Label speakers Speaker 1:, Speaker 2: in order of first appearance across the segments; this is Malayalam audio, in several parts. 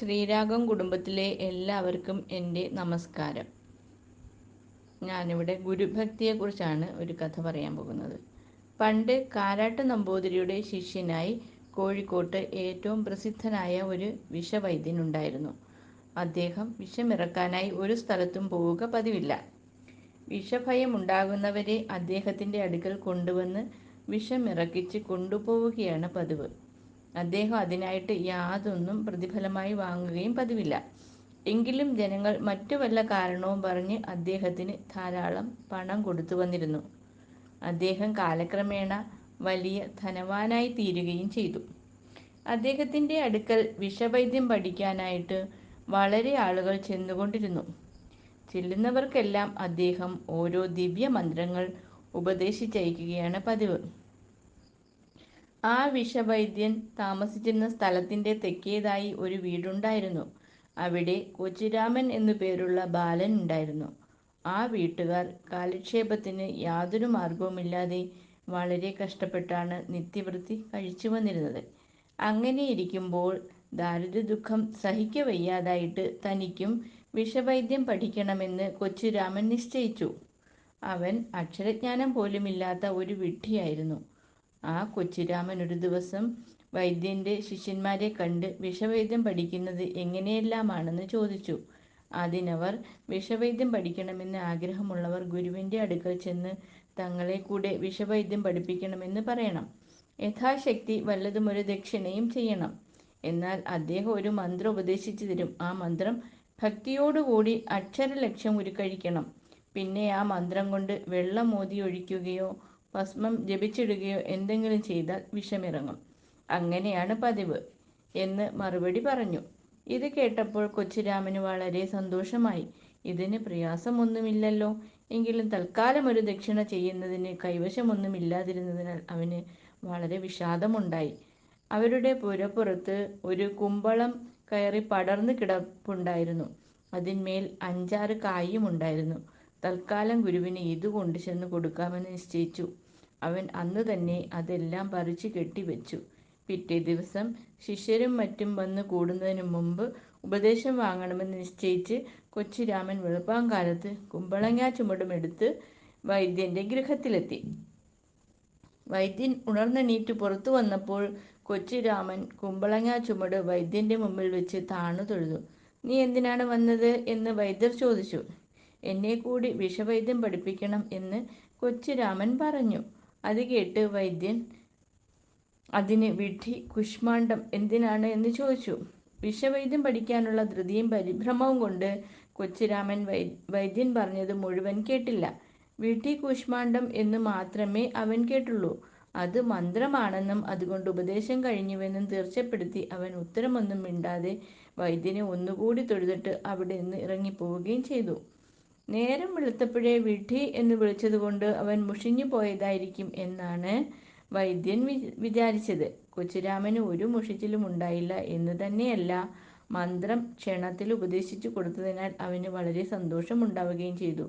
Speaker 1: ശ്രീരാഗം കുടുംബത്തിലെ എല്ലാവർക്കും എന്റെ നമസ്കാരം. ഞാനിവിടെ ഗുരുഭക്തിയെക്കുറിച്ചാണ് ഒരു കഥ പറയാൻ പോകുന്നത്. പണ്ട് കാരാട്ട് നമ്പൂതിരിയുടെ ശിഷ്യനായി കോഴിക്കോട്ട് ഏറ്റവും പ്രസിദ്ധനായ ഒരു വിഷവൈദ്യനുണ്ടായിരുന്നു അദ്ദേഹം വിഷമിറക്കാനായി ഒരു സ്ഥലത്തും പോവുക പതിവില്ല. വിഷഭയം ഉണ്ടാകുന്നവരെ അദ്ദേഹത്തിന്റെ അടുക്കൽ കൊണ്ടുവന്ന് വിഷമിറക്കിച്ച് കൊണ്ടുപോവുകയാണ് പതിവ്. അദ്ദേഹം അതിനായിട്ട് യാതൊന്നും പ്രതിഫലമായി വാങ്ങുകയും പതിവില്ല. എങ്കിലും ജനങ്ങൾ മറ്റു വല്ല കാരണവും പറഞ്ഞ് അദ്ദേഹത്തിന് ധാരാളം പണം കൊടുത്തു വന്നിരുന്നു. അദ്ദേഹം കാലക്രമേണ വലിയ ധനവാനായി തീരുകയും ചെയ്തു. അദ്ദേഹത്തിന്റെ അടുക്കൽ വിഷവൈദ്യം പഠിക്കാനായിട്ട് വളരെ ആളുകൾ ചെന്നുകൊണ്ടിരുന്നു. ചെല്ലുന്നവർക്കെല്ലാം അദ്ദേഹം ഓരോ ദിവ്യ മന്ത്രങ്ങൾ ഉപദേശിച്ചയക്കുകയാണ് പതിവ്. ആ വിഷവൈദ്യൻ താമസിച്ചിരുന്ന സ്ഥലത്തിന്റെ തെക്കേതായി ഒരു വീടുണ്ടായിരുന്നു. അവിടെ കൊച്ചിരാമൻ എന്നു പേരുള്ള ബാലൻ ഉണ്ടായിരുന്നു. ആ വീട്ടുകാർ കാലക്ഷേപത്തിന് യാതൊരു മാർഗവുമില്ലാതെ വളരെ കഷ്ടപ്പെട്ടാണ് നിത്യവൃത്തി കഴിച്ചു വന്നിരുന്നത്. അങ്ങനെ ഇരിക്കുമ്പോൾ ദാരിദ്ര്യദുഃഖം സഹിക്കവയ്യാതായിട്ട് തനിക്കും വിഷവൈദ്യം പഠിക്കണമെന്ന് കൊച്ചുരാമൻ നിശ്ചയിച്ചു. അവൻ അക്ഷരജ്ഞാനം പോലുമില്ലാത്ത ഒരു വിഡ്ഢിയായിരുന്നു. ആ കൊച്ചുരാമൻ ഒരു ദിവസം വൈദ്യന്റെ ശിഷ്യന്മാരെ കണ്ട് വിഷവൈദ്യം പഠിക്കുന്നത് എങ്ങനെയെല്ലാമാണെന്ന് ചോദിച്ചു. അതിനവർ വിഷവൈദ്യം പഠിക്കണമെന്ന് ആഗ്രഹമുള്ളവർ ഗുരുവിന്റെ അടുക്കൽ ചെന്ന് തങ്ങളെ കൂടെ വിഷവൈദ്യം പഠിപ്പിക്കണമെന്ന് പറയണം. യഥാശക്തി വല്ലതും ഒരു ദക്ഷിണയും ചെയ്യണം. എന്നാൽ അദ്ദേഹം ഒരു മന്ത്രം ഉപദേശിച്ചു തരും. ആ മന്ത്രം ഭക്തിയോടുകൂടി അക്ഷരലക്ഷ്യം ഉരുക്കഴിക്കണം. പിന്നെ ആ മന്ത്രം കൊണ്ട് വെള്ളം മോതി ഒഴിക്കുകയോ ഭസ്മം ജപിച്ചിടുകയോ എന്തെങ്കിലും ചെയ്താൽ വിഷമിറങ്ങും. അങ്ങനെയാണ് പതിവ് എന്ന് മറുപടി പറഞ്ഞു. ഇത് കേട്ടപ്പോൾ കൊച്ചുരാമന് വളരെ സന്തോഷമായി. ഇതിന് പ്രയാസമൊന്നുമില്ലല്ലോ. എങ്കിലും തൽക്കാലം ഒരു ദക്ഷിണ ചെയ്യുന്നതിന് കൈവശമൊന്നുമില്ലാതിരുന്നതിനാൽ അവന് വളരെ വിഷാദമുണ്ടായി. അവരുടെ പുരപ്പുറത്ത് ഒരു കുമ്പളം കയറി പടർന്നു കിടപ്പുണ്ടായിരുന്നു. അതിന്മേൽ അഞ്ചാറ് കായും ഉണ്ടായിരുന്നു. തൽക്കാലം ഗുരുവിന് ഇത് കൊണ്ടു ചെന്ന് കൊടുക്കാമെന്ന് നിശ്ചയിച്ചു. അവൻ അന്ന് തന്നെ അതെല്ലാം പറിച്ചു കെട്ടിവെച്ചു പിറ്റേ ദിവസം ശിഷ്യരും മറ്റും വന്ന് കൂടുന്നതിനു മുമ്പ് ഉപദേശം വാങ്ങണമെന്ന് നിശ്ചയിച്ച് കൊച്ചിരാമൻ വെളുപ്പാങ്കാലത്ത് കുമ്പളങ്ങ ചുമടുമെടുത്ത് വൈദ്യന്റെ ഗൃഹത്തിലെത്തി. വൈദ്യൻ ഉണർന്നെണീറ്റ് പുറത്തു വന്നപ്പോൾ കൊച്ചിരാമൻ കുമ്പളങ്ങ ചുമട് വൈദ്യന്റെ മുമ്പിൽ വെച്ച് താണു തൊഴുതു. നീ എന്തിനാണ് വന്നത്? എന്ന് വൈദ്യർ ചോദിച്ചു. എന്നെ കൂടി വിഷവൈദ്യം പഠിപ്പിക്കണം എന്ന് കൊച്ചിരാമൻ പറഞ്ഞു. അത് കേട്ട് വൈദ്യൻ അതിന് വിഡ്ഢി കുഷ്മാണ്ഡം എന്തിനാണ് എന്ന് ചോദിച്ചു. വിഷവൈദ്യം പഠിക്കാനുള്ള ധൃതിയും പരിഭ്രമവും കൊണ്ട് കൊച്ചുരാമൻ വൈ വൈദ്യൻ പറഞ്ഞത് മുഴുവൻ കേട്ടില്ല. വിഡ്ഢി കുഷ്മാണ്ഡം എന്ന് മാത്രമേ അവൻ കേട്ടുള്ളൂ. അത് മന്ത്രമാണെന്നും അതുകൊണ്ട് ഉപദേശം കഴിഞ്ഞുവെന്നും തീർച്ചപ്പെടുത്തി അവൻ ഉത്തരമൊന്നും മിണ്ടാതെ വൈദ്യനെ ഒന്നുകൂടി തൊഴുതിട്ട് അവിടെ നിന്ന് ഇറങ്ങിപ്പോവുകയും ചെയ്തു. നേരം വെളുത്തപ്പോഴേ വിഡ്ഢി എന്ന് വിളിച്ചതുകൊണ്ട് അവൻ മുഷിഞ്ഞു പോയതായിരിക്കും എന്നാണ് വൈദ്യൻ വിചാരിച്ചത്. കൊച്ചുരാമന് ഒരു മുഷിച്ചിലും ഉണ്ടായില്ല എന്ന് തന്നെയല്ല. മന്ത്രം ക്ഷണത്തിൽ ഉപദേശിച്ചു കൊടുത്തതിനാൽ അവന് വളരെ സന്തോഷമുണ്ടാവുകയും ചെയ്തു.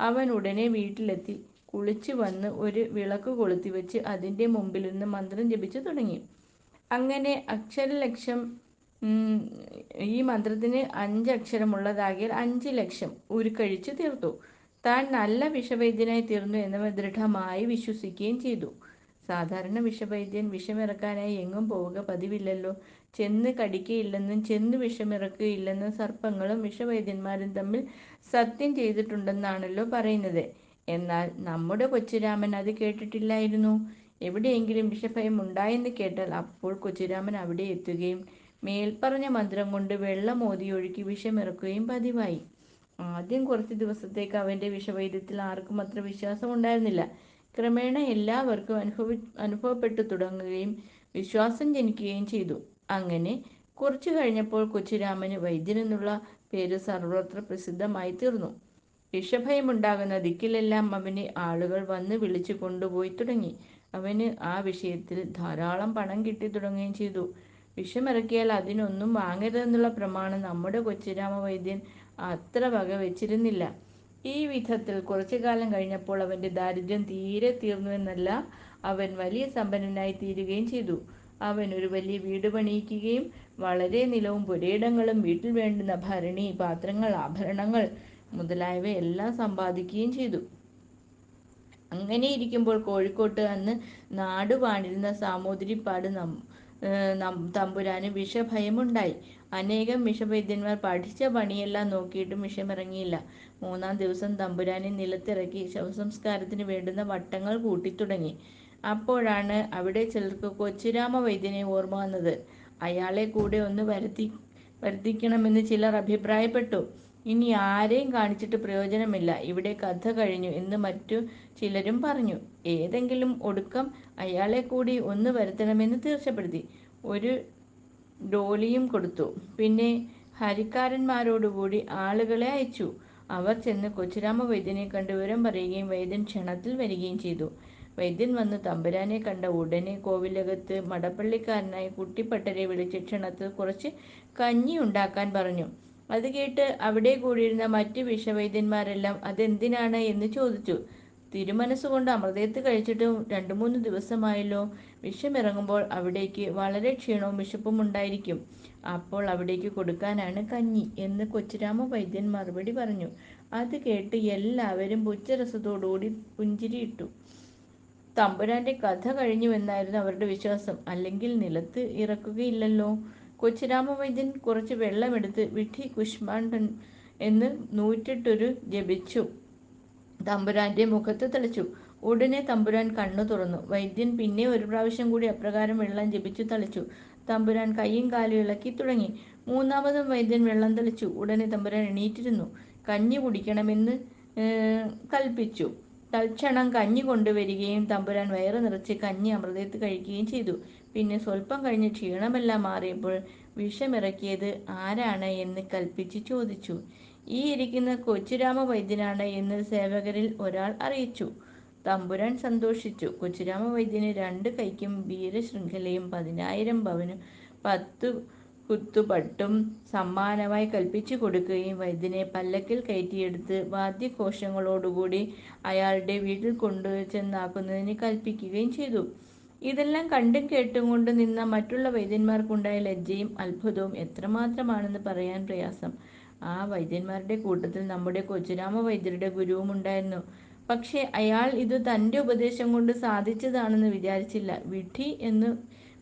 Speaker 1: അവൻ ഉടനെ വീട്ടിലെത്തി. കുളിച്ചു വന്ന് ഒരു വിളക്ക് കൊളുത്തി വെച്ച് അതിന്റെ മുമ്പിൽ നിന്ന് മന്ത്രം ജപിച്ചു തുടങ്ങി. അങ്ങനെ അക്ഷരലക്ഷം ഈ മന്ത്രത്തിന് അഞ്ച് അക്ഷരമുള്ളതാകിയാൽ അഞ്ച് ലക്ഷം ഉരുക്കഴിച്ചു തീർത്തു. താൻ നല്ല വിഷവൈദ്യനായി തീർന്നു എന്ന് ദൃഢമായി വിശ്വസിക്കുകയും ചെയ്തു. സാധാരണ വിഷവൈദ്യൻ വിഷമിറക്കാനായി എങ്ങും പോവുക പതിവില്ലല്ലോ. ചെന്ന് കടിക്കുകയില്ലെന്നും ചെന്ന് വിഷമിറക്കുകയില്ലെന്നും സർപ്പങ്ങളും വിഷവൈദ്യന്മാരും തമ്മിൽ സത്യം ചെയ്തിട്ടുണ്ടെന്നാണല്ലോ പറയുന്നത്. എന്നാൽ നമ്മുടെ കൊച്ചുരാമൻ അത് കേട്ടിട്ടില്ലായിരുന്നു. എവിടെയെങ്കിലും വിഷഭയം ഉണ്ടായെന്ന് കേട്ടാൽ അപ്പോൾ കൊച്ചുരാമൻ അവിടെ എത്തുകയും മേൽപ്പറഞ്ഞ മന്ത്രം കൊണ്ട് വെള്ളം ഓതിയൊഴുക്കി വിഷമിറക്കുകയും പതിവായി. ആദ്യം കുറച്ച് ദിവസത്തേക്ക് അവന്റെ വിഷവൈദ്യത്തിൽ ആർക്കും അത്ര വിശ്വാസം ഉണ്ടായിരുന്നില്ല ക്രമേണ എല്ലാവർക്കും അനുഭവ അനുഭവപ്പെട്ടു തുടങ്ങുകയും വിശ്വാസം ജനിക്കുകയും ചെയ്തു. അങ്ങനെ കുറച്ചു കഴിഞ്ഞപ്പോൾ കൊച്ചുരാമന് വൈദ്യനെന്നുള്ള പേര് സർവത്ര പ്രസിദ്ധമായി തീർന്നു. വിഷഭയമുണ്ടാകുന്ന ദിക്കിലെല്ലാം അവനെ ആളുകൾ വന്ന് വിളിച്ചു കൊണ്ടുപോയി തുടങ്ങി. അവന് ആ വിഷയത്തിൽ ധാരാളം പണം കിട്ടി തുടങ്ങുകയും ചെയ്തു. വിഷമിറക്കിയാൽ അതിനൊന്നും വാങ്ങരുതെന്നുള്ള പ്രമാണം നമ്മുടെ കൊച്ചുരാമ വൈദ്യൻ അത്ര വക വെച്ചിരുന്നില്ല. ഈ വിധത്തിൽ കുറച്ചു കാലം കഴിഞ്ഞപ്പോൾ അവന്റെ ദാരിദ്ര്യം തീരെ തീർന്നുവെന്നല്ല അവൻ വലിയ സമ്പന്നനായി തീരുകയും ചെയ്തു. അവൻ ഒരു വലിയ വീട് പണിയിക്കുകയും വളരെ നിലവും പുരയിടങ്ങളും വീട്ടിൽ വേണ്ടുന്ന ഭരണി പാത്രങ്ങൾ ആഭരണങ്ങൾ മുതലായവയെല്ലാം സമ്പാദിക്കുകയും ചെയ്തു. അങ്ങനെ ഇരിക്കുമ്പോൾ കോഴിക്കോട്ട് അന്ന് നാടുവാണിരുന്ന സാമൂതിരിപ്പാട് നം തമ്പുരാന് വിഷഭയമുണ്ടായി. അനേകം വിഷവൈദ്യന്മാർ പഠിച്ച പണിയെല്ലാം നോക്കിയിട്ടും വിഷമിറങ്ങിയില്ല. മൂന്നാം ദിവസം തമ്പുരാനെ നിലത്തിറക്കി ശവസംസ്കാരത്തിന് വേണ്ടുന്ന വട്ടങ്ങൾ കൂട്ടിത്തുടങ്ങി. അപ്പോഴാണ് അവിടെ ചിലർക്ക് കൊച്ചുരാമ വൈദ്യനെ ഓർമ്മ വന്നത്. അയാളെ കൂടെ ഒന്ന് വരുത്തി വരുത്തിക്കണമെന്ന് ചിലർ അഭിപ്രായപ്പെട്ടു. ഇനി ആരെയും കാണിച്ചിട്ട് പ്രയോജനമില്ല. ഇവിടെ കഥ കഴിഞ്ഞു എന്ന് മറ്റു ചിലരും പറഞ്ഞു. ഏതെങ്കിലും ഒടുക്കം അയാളെ കൂടി ഒന്ന് വരുത്തണമെന്ന് തീർച്ചപ്പെടുത്തി. ഒരു ഡോളിയും കൊടുത്തു. പിന്നെ ഹരിക്കാരന്മാരോടുകൂടി ആളുകളെ അയച്ചു. അവർ ചെന്ന് കൊച്ചുരാമ വൈദ്യനെ കണ്ട് വിവരം പറയുകയും വൈദ്യൻ ക്ഷണത്തിൽ വരികയും ചെയ്തു. വൈദ്യൻ വന്ന് തമ്പുരാനെ കണ്ട ഉടനെ കോവിലകത്ത് മടപ്പള്ളിക്കാരനായ കുട്ടിപ്പട്ടരെ വിളിച്ച് ക്ഷണത്തിൽ കുറച്ച് കഞ്ഞി ഉണ്ടാക്കാൻ പറഞ്ഞു. അത് കേട്ട് അവിടെ കൂടിയിരുന്ന മറ്റ് വിഷവൈദ്യന്മാരെല്ലാം അതെന്തിനാണ് എന്ന് ചോദിച്ചു. തിരുമനസ്സുകൊണ്ട് അമൃതയത്ത് കഴിച്ചിട്ടും രണ്ടു മൂന്ന് ദിവസമായല്ലോ വിഷമിറങ്ങുമ്പോൾ അവിടേക്ക് വളരെ ക്ഷീണവും വിശപ്പും ഉണ്ടായിരിക്കും. അപ്പോൾ അവിടേക്ക് കൊടുക്കാനാണ് കഞ്ഞി എന്ന് കൊച്ചുരാമ വൈദ്യൻ മറുപടി പറഞ്ഞു. അത് കേട്ട് എല്ലാവരും പുച്ഛരസത്തോടുകൂടി പുഞ്ചിരിയിട്ടു. തമ്പുരാന്റെ കഥ കഴിഞ്ഞുവെന്നായിരുന്നു അവരുടെ വിശ്വാസം. അല്ലെങ്കിൽ നിലത്ത് ഇറക്കുകയില്ലല്ലോ. കൊച്ചുരാമ വൈദ്യൻ കുറച്ച് വെള്ളമെടുത്ത് വിഠി കുഷ്മാണ്ഡൻ എന്ന് നൂറ്റിട്ടൊരു ജപിച്ചു. തമ്പുരാന്റെ മുഖത്ത് തളിച്ചു. ഉടനെ തമ്പുരാൻ കണ്ണു തുറന്നു. വൈദ്യൻ പിന്നെ ഒരു പ്രാവശ്യം കൂടി അപ്രകാരം വെള്ളം ജപിച്ചു തളിച്ചു. തമ്പുരാൻ കൈയും കാലും ഇളക്കി തുടങ്ങി. മൂന്നാമതും വൈദ്യൻ വെള്ളം തളിച്ചു. ഉടനെ തമ്പുരാൻ എണീറ്റിരുന്നു. കഞ്ഞി കുടിക്കണമെന്ന് കൽപ്പിച്ചു. തൽക്ഷണം കഞ്ഞി കൊണ്ടുവരികയും തമ്പുരാൻ വയറ് നിറച്ച് കഞ്ഞി അമൃതത്ത് കഴിക്കുകയും ചെയ്തു. പിന്നെ സ്വല്പം കഴിഞ്ഞ് ക്ഷീണമെല്ലാം മാറിയപ്പോൾ വിഷമിറക്കിയത് ആരാണ് എന്ന് കൽപ്പിച്ച് ചോദിച്ചു. ഈ ഇരിക്കുന്ന കൊച്ചുരാമ വൈദ്യനാണ് എന്ന് സേവകരിൽ ഒരാൾ അറിയിച്ചു. തമ്പുരാൻ സന്തോഷിച്ചു. കൊച്ചുരാമ വൈദ്യന് രണ്ട് കൈക്കും വീരശൃംഖലയും പതിനായിരം പവനും പത്തു കുത്തുപട്ടും സമ്മാനമായി കൽപ്പിച്ചു കൊടുക്കുകയും വൈദ്യനെ പല്ലക്കിൽ കയറ്റിയെടുത്ത് വാദ്യഘോഷങ്ങളോടുകൂടി അയാളുടെ വീട്ടിൽ കൊണ്ടു ചെന്നാക്കുന്നതിന് കൽപ്പിക്കുകയും ചെയ്തു. ഇതെല്ലാം കണ്ടും കേട്ടും കൊണ്ട് നിന്ന മറ്റുള്ള വൈദ്യന്മാർക്കുണ്ടായ ലജ്ജയും അത്ഭുതവും എത്രമാത്രമാണെന്ന് പറയാൻ പ്രയാസം. ആ വൈദ്യന്മാരുടെ കൂട്ടത്തിൽ നമ്മുടെ കൊച്ചുരാമ വൈദ്യരുടെ ഗുരുവും ഉണ്ടായിരുന്നു. പക്ഷേ അയാൾ ഇത് തന്റെ ഉപദേശം കൊണ്ട് സാധിച്ചതാണെന്ന് വിചാരിച്ചില്ല. വിഡി എന്ന്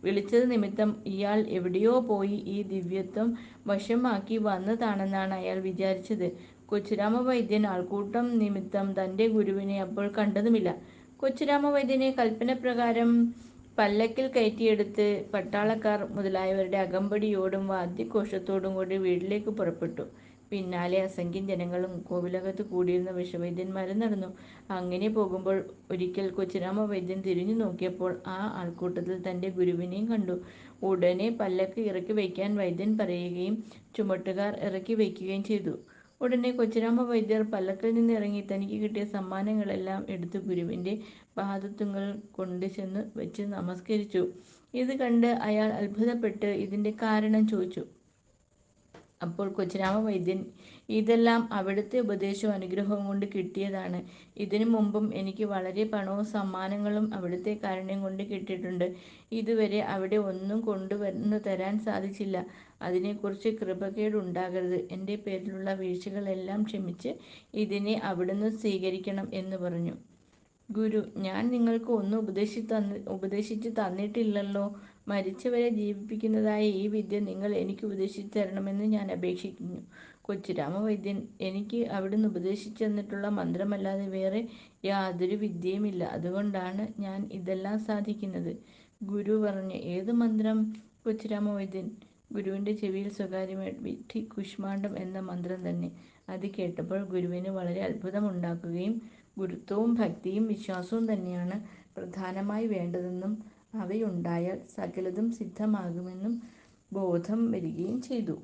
Speaker 1: വിളിച്ചത് നിമിത്തം ഇയാൾ എവിടെയോ പോയി ഈ ദിവ്യത്വം വശമാക്കി വന്നതാണെന്നാണ് അയാൾ വിചാരിച്ചത്. കൊച്ചുരാമ വൈദ്യൻ ആൾക്കൂട്ടം നിമിത്തം തന്റെ ഗുരുവിനെ അപ്പോൾ കണ്ടതുമില്ല. കൊച്ചുരാമ വൈദ്യനെ കൽപ്പനപ്രകാരം പല്ലക്കിൽ കയറ്റിയെടുത്ത് പട്ടാളക്കാർ മുതലായവരുടെ അകമ്പടിയോടും വാദ്യഘോഷത്തോടും കൂടി വീട്ടിലേക്ക് പുറപ്പെട്ടു. പിന്നാലെ അസംഖ്യം ജനങ്ങളും കോവിലകത്ത് കൂടിയിരുന്ന വിഷവൈദ്യന്മാരും നടന്നു. അങ്ങനെ പോകുമ്പോൾ ഒരിക്കൽ കൊച്ചുരാമ വൈദ്യൻ തിരിഞ്ഞു നോക്കിയപ്പോൾ ആ ആൾക്കൂട്ടത്തിൽ തന്റെ ഗുരുവിനെയും കണ്ടു. ഉടനെ പല്ലക്ക് ഇറക്കി വയ്ക്കാൻ വൈദ്യൻ പറയുകയും ചുമട്ടുകാർ ഇറക്കി വയ്ക്കുകയും ചെയ്തു. ഉടനെ കൊച്ചുരാമ വൈദ്യർ പല്ലക്കിൽ നിന്ന് ഇറങ്ങി തനിക്ക് കിട്ടിയ സമ്മാനങ്ങളെല്ലാം എടുത്ത് ഗുരുവിന്റെ പാദത്തുങ്ങൾ കൊണ്ട് ചെന്ന് വെച്ച് നമസ്കരിച്ചു. ഇത് കണ്ട് അയാൾ അത്ഭുതപ്പെട്ട് ഇതിന്റെ കാരണം ചോദിച്ചു. അപ്പോൾ കൊച്ചിരാമ വൈദ്യൻ ഇതെല്ലാം അവിടുത്തെ ഉപദേശവും അനുഗ്രഹവും കൊണ്ട് കിട്ടിയതാണ്. ഇതിനു മുമ്പും എനിക്ക് വളരെ പണവും സമ്മാനങ്ങളും അവിടുത്തെ കാരുണ്യം കൊണ്ട് കിട്ടിയിട്ടുണ്ട്. ഇതുവരെ അവിടെ ഒന്നും കൊണ്ടുവന്നു തരാൻ സാധിച്ചില്ല. അതിനെക്കുറിച്ച് കൃപകേടുണ്ടാകരുത്. എന്റെ പേരിലുള്ള വീഴ്ചകളെല്ലാം ക്ഷമിച്ച് ഇതിനെ അവിടുന്ന് സ്വീകരിക്കണം എന്ന് പറഞ്ഞു. ഗുരു ഞാൻ നിങ്ങൾക്ക് ഒന്നും ഉപദേശി തന്നി ഉപദേശിച്ച് തന്നിട്ടില്ലല്ലോ. മരിച്ചവരെ ജീവിപ്പിക്കുന്നതായ ഈ വിദ്യ നിങ്ങൾ എനിക്ക് ഉപദേശിച്ചു തരണമെന്ന് ഞാൻ അപേക്ഷിക്കുന്നു. കൊച്ചു രാമവൈദ്യൻ എനിക്ക് അവിടുന്ന് ഉപദേശിച്ചു തന്നിട്ടുള്ള മന്ത്രമല്ലാതെ വേറെ യാതൊരു വിദ്യയുമില്ല. അതുകൊണ്ടാണ് ഞാൻ ഇതെല്ലാം സാധിക്കുന്നത്. ഗുരു പറഞ്ഞു ഏത് മന്ത്രം? കൊച്ചു രാമവൈദ്യൻ ഗുരുവിന്റെ ചെവിയിൽ സ്വകാര്യമായി വിധി കുഷ്മാണ്ഡം എന്ന മന്ത്രം തന്നെ. അത് കേട്ടപ്പോൾ ഗുരുവിന് വളരെ അത്ഭുതമുണ്ടാക്കുകയും ഗുരുത്വവും ഭക്തിയും വിശ്വാസവും തന്നെയാണ് പ്രധാനമായി വേണ്ടതെന്നും അവയുണ്ടായാൽ സകലതും സിദ്ധമാകുമെന്നും ബോധം വരികയും ചെയ്തു.